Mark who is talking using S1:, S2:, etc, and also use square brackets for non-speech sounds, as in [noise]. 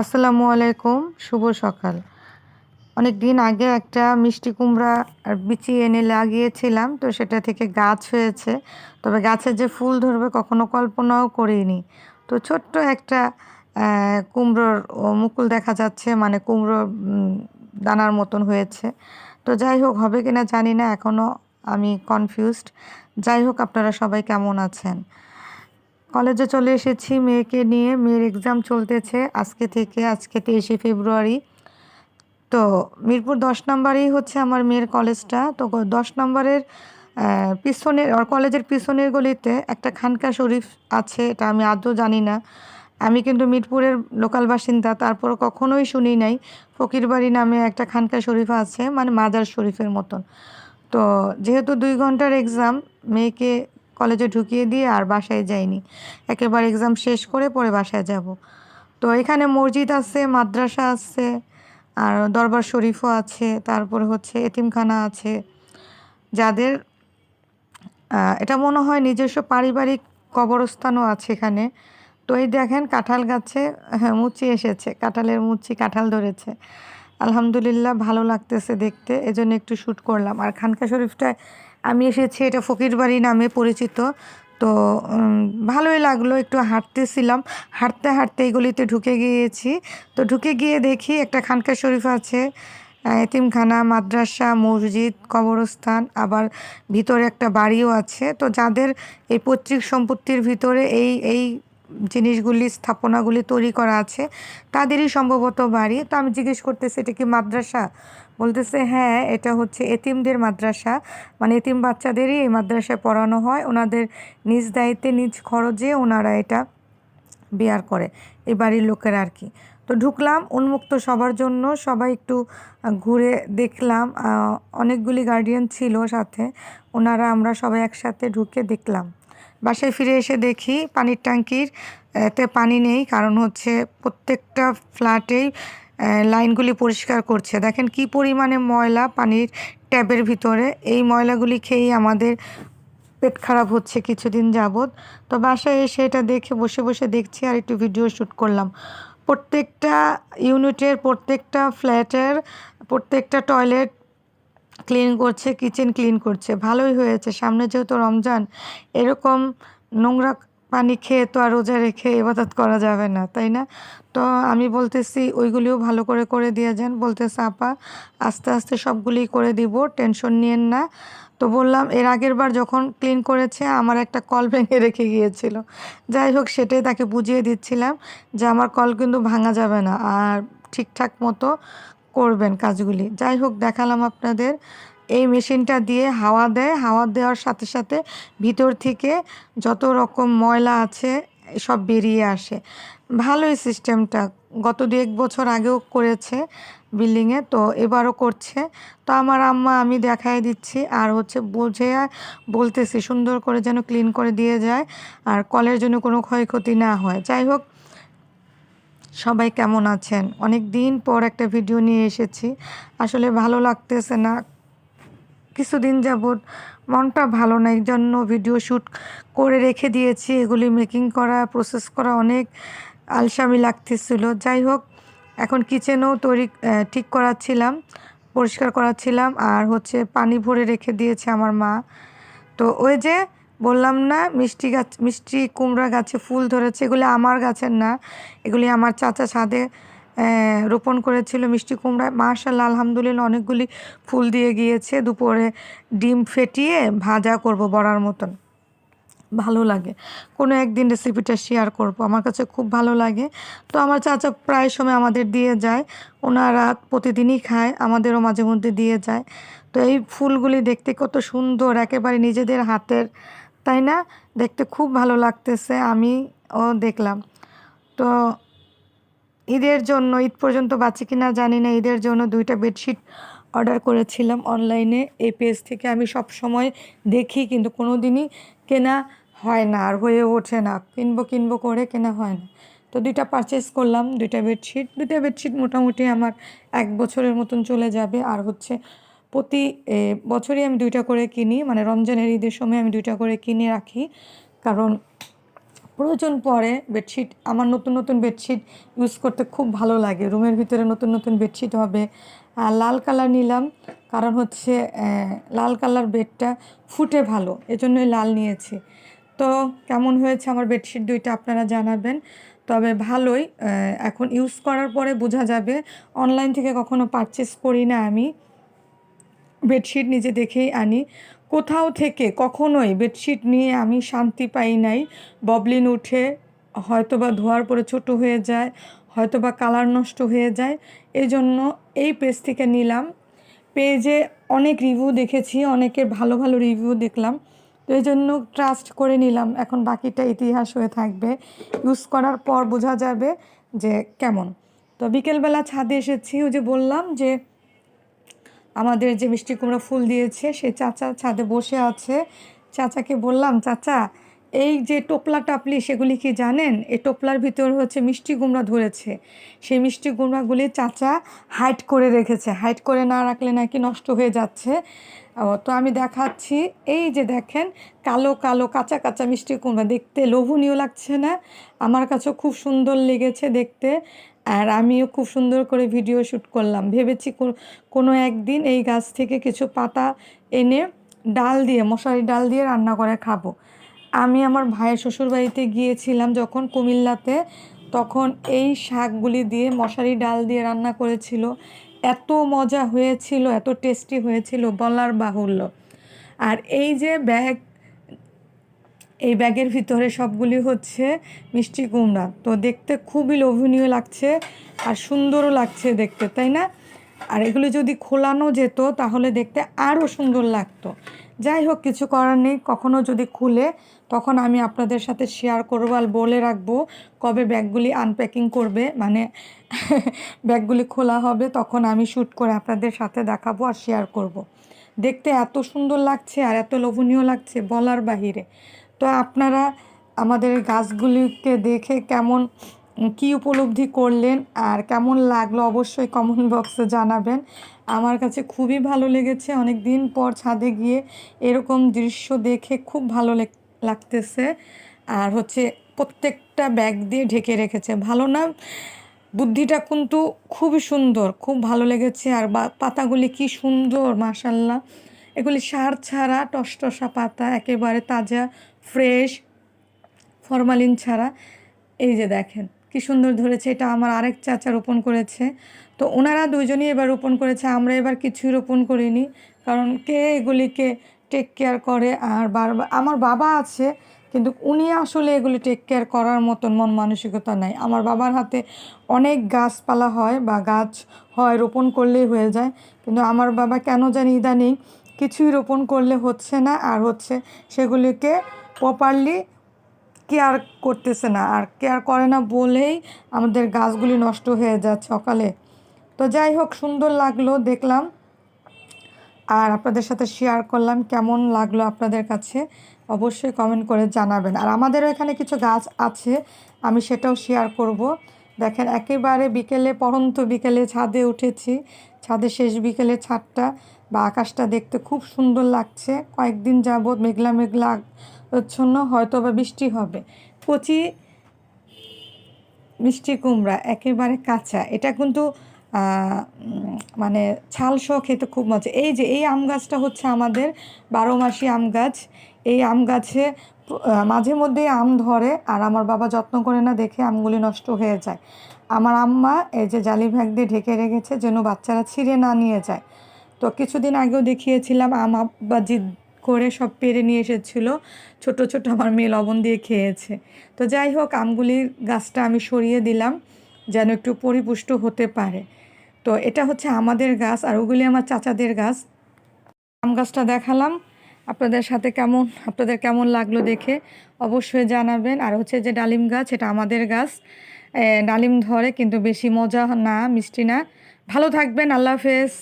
S1: আসসালামু আলাইকুম, শুভ সকাল। অনেক দিন আগে একটা মিষ্টি কুমড়া বিচি এনে লাগিয়েছিলাম, তো সেটা থেকে গাছ হয়েছে। তবে গাছে যে ফুল ধরবে কখনো কল্পনাও করিনি। তো ছোট্ট একটা কুমড়োর মুকুল দেখা যাচ্ছে মানে কুমড়ো দানার মতন হয়েছে। তো যাই হোক, হবে কিনা জানি না এখনও আমি কনফিউজড যাই হোক, আপনারা সবাই কেমন আছেন? কলেজে চলে এসেছি মেয়েকে নিয়ে। মেয়ের এক্সাম চলতেছে আজকে থেকে, আজকে তেইশে ফেব্রুয়ারি। তো মিরপুর দশ নম্বরেই হচ্ছে আমার মেয়ের কলেজটা। তো দশ নম্বরের পিছনের কলেজের পিছনের গলিতে একটা খানকা শরীফ আছে, এটা আমি আদৌ জানি না। আমি কিন্তু মিরপুরের লোকাল বাসিন্দা তারপর কখনোই শুনি নাই। ফকিরবাড়ি নামে একটা খানকা শরীফ আছে মানে মাজার শরীফের মতন। তো যেহেতু দুই ঘণ্টার এক্সাম মেয়েকে কলেজে ঢুকিয়ে দিয়ে আর বাসায় যাইনি। একেবারে এক্সাম শেষ করে পরে বাসায় যাব। তো এখানে মসজিদ আছে, মাদ্রাসা আছে, আর দরবার শরীফও আছে, তারপর হচ্ছে এতিমখানা আছে। যাদের এটা মনে হয় নিজস্ব পারিবারিক কবরস্থানও আছে এখানে। তো এই দেখেন কাঁঠাল গাছে হ্যাঁ মুচি এসেছে, কাঁঠালের মুচি কাঁঠাল ধরেছে। আলহামদুলিল্লাহ ভালো লাগতেছে দেখতে, এজন্য একটু শ্যুট করলাম। আর খানকা শরীফটায় আমি এসেছি, এটা ফকিরবাড়ি নামে পরিচিত। তো ভালোই লাগল, একটু হাঁটতেছিলাম। হাঁটতে হাঁটতে এই গলিতে ঢুকে গিয়েছি। তো ঢুকে গিয়ে দেখি একটা খানকা শরীফ আছে এতিমখানা, মাদ্রাসা, মসজিদ, কবরস্থান, আবার ভিতরে একটা বাড়িও আছে। তো যাদের এই পৈতৃক সম্পত্তির ভিতরে এই এই জিনিসগুলি, স্থাপনাগুলি তৈরি করা আছে, তাদেরই সম্ভবত বাড়ি। তো আমি জিজ্ঞেস করতেছি, এটা কি মাদ্রাসা? বলতেছে হ্যাঁ এটা হচ্ছে এতিমদের মাদ্রাসা। মানে এতিম বাচ্চাদেরই এই মাদ্রাসায় পড়ানো হয়। ওনাদের নিজ দায়িত্বে, নিজ খরচে ওনারা এটা বিয়ার করে, এই বাড়ির লোকেরা আর কি। তো ঢুকলাম, উন্মুক্ত সবার জন্য। সবাই একটু ঘুরে দেখলাম। অনেকগুলি গার্ডিয়ান ছিল সাথে। ওনারা আমরা সবাই একসাথে ঢুকে দেখলাম। বাসায় ফিরে এসে দেখি পানির ট্যাঙ্কির আহ, তে পানি নেই কারণ হচ্ছে প্রত্যেকটা ফ্ল্যাটেই লাইনগুলি পরিষ্কার করছে। দেখেন কি পরিমাণে ময়লা পানির ট্যাবের ভিতরে। এই ময়লাগুলি খেয়েই আমাদের পেট খারাপ হচ্ছে কিছুদিন যাবৎ। তো বাসায় এসে এটা দেখে বসে বসে দেখছি আর একটু ভিডিও শ্যুট করলাম। প্রত্যেকটা ইউনিটের প্রত্যেকটা ফ্ল্যাটের প্রত্যেকটা টয়লেট ক্লিন করছে কিচেন ক্লিন করছে, ভালোই হয়েছে। সামনে যেহেতু রমজান, এরকম নোংরা পানি খেয়ে তো আর রোজা রেখে এবাদত করা যাবে না, তাই না? তো আমি বলতেছি, ওইগুলিও ভালো করে করে দিয়ে যান। বলতেছে, আপা, আস্তে আস্তে সবগুলি করে দিব, টেনশন নিয়েন না। তো বললাম, এর আগের বার যখন ক্লিন করেছে, আমার একটা কল ভেঙে রেখে গিয়েছিল। যাই হোক, সেটাই তাকে বুঝিয়ে দিচ্ছিলাম যে, আমার কল কিন্তু ভাঙা যাবে না। আর ঠিকঠাক মতো করবেন কাজগুলি। যাই হোক, দেখালাম আপনাদের। এই মেশিনটা দিয়ে হাওয়া দেয়। হাওয়া দেওয়ার সাথে সাথে ভিতর থেকে যত রকম ময়লা আছে, সব বেরিয়ে আসে। ভালোই সিস্টেমটা। গত দু এক বছর আগেও করেছে বিল্ডিংয়ে, তো এবারও করছে। তো আমার আম্মা আমি দেখাই দিচ্ছি আর হচ্ছে বুঝে বলতেছি সুন্দর করে যেন ক্লিন করে দিয়ে যায় আর কলের জন্য কোনো ক্ষয়ক্ষতি না হয়। যাই হোক সবাই কেমন আছেন? অনেক দিন পর একটা ভিডিও নিয়ে এসেছি। আসলে ভালো লাগতেছে না। কিছুদিন যাবৎ মনটা ভালো না এই জন্য ভিডিও শ্যুট করে রেখে দিয়েছি। এগুলি মেকিং করা প্রসেস করা অনেক আলসামি লাগতেছিল। যাই হোক, এখন কিচেনও তৈরি ঠিক করাচ্ছিলাম, পরিষ্কার করাচ্ছিলাম। আর হচ্ছে পানি ভরে রেখে দিয়েছে আমার মা। তো ওই যে বললাম, না, মিষ্টি গাছ, মিষ্টি কুমড়া গাছে ফুল ধরেছে, এগুলি আমার গাছের না। এগুলি আমার চাচা ছাদে রোপণ করেছিল মিষ্টি কুমড়া। মাশাল্লাহ আলহামদুলিল্লাহ, অনেকগুলি ফুল দিয়ে গিয়েছে। দুপুরে ডিম ফেটিয়ে ভাজা করব বড়ার মতন। ভালো লাগে। কোনো একদিন রেসিপিটা শেয়ার করব। আমার কাছে খুব ভালো লাগে। তো আমার চাচা প্রায় সময় আমাদের দিয়ে যায়। ওনারা প্রতিদিনই খায়, আমাদেরও মাঝে মধ্যে দিয়ে যায়। তো এই ফুলগুলি দেখতে কত সুন্দর, একেবারে নিজেদের হাতের তাই না? দেখতে খুব ভালো লাগতেছে আমি ও দেখলাম। তো ঈদের জন্য, ঈদ পর্যন্ত বাঁচে কি না জানি না, ঈদের জন্য দুইটা বেডশিট অর্ডার করেছিলাম অনলাইনে। এই পেজ থেকে আমি সব সময় দেখি, কিন্তু কোনো দিনই কেনা হয় না আর হয়ে ওঠে না। কিনবো কিনবো করে কেনা হয় না। তো দুইটা পারচেস করলাম, দুইটা বেডশিট। দুইটা বেডশিট মোটামুটি আমার এক বছরের মতন চলে যাবে। আর হচ্ছে প্রতি বছরই আমি দুইটা করে কিনি মানে রমজানের ঈদের সময় আমি দুইটা করে কিনে রাখি। কারণ প্রয়োজন পড়ে বেডশিট, আমার নতুন নতুন বেডশিট ইউজ করতে খুব ভালো লাগে। রুমের ভিতরে নতুন নতুন বেডশিট হবে। আর লাল কালার নিলাম। কারণ হচ্ছে লাল কালার বেডটা ফুটে ভালো। এজন্যই লাল নিয়েছি। তো কেমন হয়েছে আমার বেডশিট দুইটা আপনারা জানাবেন। তবে ভালোই এখন ইউজ করার পরে বোঝা যাবে। অনলাইন থেকে কখনো পারচেস করি না আমি। বেডশিট নিজে দেখেই আনি। কোথাও থেকে কখনোই বেডশিট নিয়ে আমি শান্তি পাই নাই। ববলিন উঠে হয়তো বা ধোয়ার পরে ছোট হয়ে যায় হয়তো বা কালার নষ্ট হয়ে যায়। এই জন্য এই পেজ থেকে নিলাম। পেজে অনেক রিভিউ দেখেছি, অনেকের ভালো ভালো রিভিউ দেখলাম। তো এই জন্য ট্রাস্ট করে নিলাম। এখন বাকিটা ইতিহাস হয়ে থাকবে। ইউজ করার পর বোঝা যাবে যে কেমন। তো বিকেলবেলা ছাদে এসেছি, ওই যে বললাম যে আমাদের যে মিষ্টি কুমড়া ফুল দিয়েছে, সে চাচা ছাদে বসে আছে। চাচাকে বললাম, চাচা, এই যে টোপলা টাপলি, সেগুলি কি জানেন? এই টোপলার ভিতর হচ্ছে মিষ্টি কুমড়া ধরেছে। সেই মিষ্টি কুমড়াগুলি চাচা হাইট করে রেখেছে। হাইট করে না রাখলে নাকি নষ্ট হয়ে যাচ্ছে। তো আমি দেখাচ্ছি। এই যে দেখেন, কালো কালো, কাঁচা কাঁচা মিষ্টি কুমড়া। দেখতে লোভনীয় লাগছে না? আমার কাছেও খুব সুন্দর লেগেছে দেখতে। আর আমিও খুব সুন্দর করে ভিডিও শ্যুট করলাম। ভেবেছি কোনো একদিন এই গাছ থেকে কিছু পাতা এনে ডাল দিয়ে, মশারি ডাল দিয়ে রান্না করে খাব। আমি আমার ভাইয়ের শ্বশুরবাড়িতে গিয়েছিলাম যখন কুমিল্লাতে, তখন এই শাকগুলি দিয়ে মশারি ডাল দিয়ে রান্না করেছিল। এত মজা হয়েছিল, এত টেস্টি হয়েছিল, বলার বাহুল্য। আর এই যে ব্যাগ এই ব্যাগের ভিতরে সবগুলি হচ্ছে মিষ্টি কুমড়া। তো দেখতে খুবই লোভনীয় লাগছে আর সুন্দরও লাগছে দেখতে, তাই না? আর এগুলি যদি খোলানো যেত তাহলে দেখতে আরও সুন্দর লাগতো। যাই হোক, কিছু করার নেই কখনও যদি খুলে তখন আমি আপনাদের সাথে শেয়ার করব আর বলে রাখব কবে ব্যাগগুলি আনপ্যাকিং করবে মানে [laughs] ব্যাগগুলি খোলা হবে তখন আমি শ্যুট করে আপনাদের সাথে দেখাবো আর শেয়ার করব। দেখতে এত সুন্দর লাগছে আর এত লোভনীয় লাগছে বলার বাহিরে। তো আপনারা আমাদের গাছগুলিকে দেখে কেমন, কী উপলব্ধি করলেন আর কেমন লাগল অবশ্যই কমেন্ট বক্সে জানাবেন। আমার কাছে খুবই ভালো লেগেছে। অনেক দিন পর ছাদে গিয়ে এরকম দৃশ্য দেখে খুব ভালো লেগ- লাগতেছে। আর হচ্ছে প্রত্যেকটা ব্যাগ দিয়ে ঢেকে রেখেছে। ভালো না? বুদ্ধিটা কিন্তু খুবই সুন্দর, খুব ভালো লেগেছে। আর পাতাগুলি কি সুন্দর মাশাল্লাহ এগুলি সার ছাড়া টসটসা পাতা, একেবারে তাজা ফ্রেশ, ফরমালিন ছাড়া। এই যে দেখেন, কি সুন্দর ধরেছে, এটা আমার আরেক চাচা রোপণ করেছে। তো ওনারা দুজনই এবার রোপণ করেছে, আমরা এবার কিছুই রোপণ করিনি। কারণ কে এগুলিকে টেক কেয়ার করে আর বারবার আমার বাবা আছে, কিন্তু উনি আসলে এগুলি টেক কেয়ার করার মতন মন মানসিকতা নাই। আমার বাবার হাতে অনেক গাছপালা হয় বা গাছ হয়, রোপণ করলেই হয়ে যায়। কিন্তু আমার বাবা কেন জানি ইদানিং কিছুই রোপণ করলে হচ্ছে না, আর হচ্ছে সেগুলিকে প্রপারলি কেয়ার করতেছে না, আর কেয়ার করে না বলেই আমাদের গাছগুলি নষ্ট হয়ে যাচ্ছে সকালে। তো যাই হোক, সুন্দর লাগল দেখলাম। আর আপনাদের সাথে শেয়ার করলাম, কেমন লাগল আপনাদের কাছে অবশ্যই কমেন্ট করে জানাবেন। আর আমাদেরও এখানে কিছু গাছ আছে, আমি সেটাও শেয়ার করব। দেখেন, একেবারে বিকেলে, পরন্ত বিকেলে ছাদে উঠেছি। ছাদে শেষ বিকেলে ছাদটা বা আকাশটা দেখতে খুব সুন্দর লাগছে। কয়েকদিন যাবৎ মেঘলা মেঘলা আচ্ছন্ন হয়তো বা বৃষ্টি হবে। কচি মিষ্টি কুমড়া একেবারে কাঁচা। এটা কিন্তু মানে ছাল সহ খেতে খুব মজা। এই যে, এই আম গাছটা হচ্ছে আমাদের বারো মাসি আম গাছ। এই আম গাছে মাঝে মধ্যেই আম ধরে আর আমার বাবা যত্ন করে না দেখে আমগুলি নষ্ট হয়ে যায়। আমার আম্মা এই যে জালি ব্যাগ দিয়ে ঢেকে রেখেছে যেন বাচ্চারা ছিঁড়ে না নিয়ে যায়। তো কিছুদিন আগেও দেখিয়েছিলাম, আম আব্বা জিদ করে সব পেরে নিয়ে এসেছিল। ছোট ছোট আমার মেয়ে লবণ দিয়ে খেয়েছে। তো যাই হোক আমগুলির গাছটা আমি সরিয়ে দিলাম যেন একটু পরিপুষ্ট হতে পারে। তো এটা হচ্ছে আমাদের গাছ আর ওগুলি আমার চাচাদের গাছ। আম গাছটা দেখালাম। আপনাদের সাথে কেমন, আপনাদের কেমন লাগল দেখে অবশ্যই জানাবেন। আর হচ্ছে যে ডালিম গাছ, এটা আমাদের গাছ। ডালিম ধরে কিন্তু বেশি মজা না মিষ্টি না। ভালো থাকবেন আল্লাহ হাফেজ।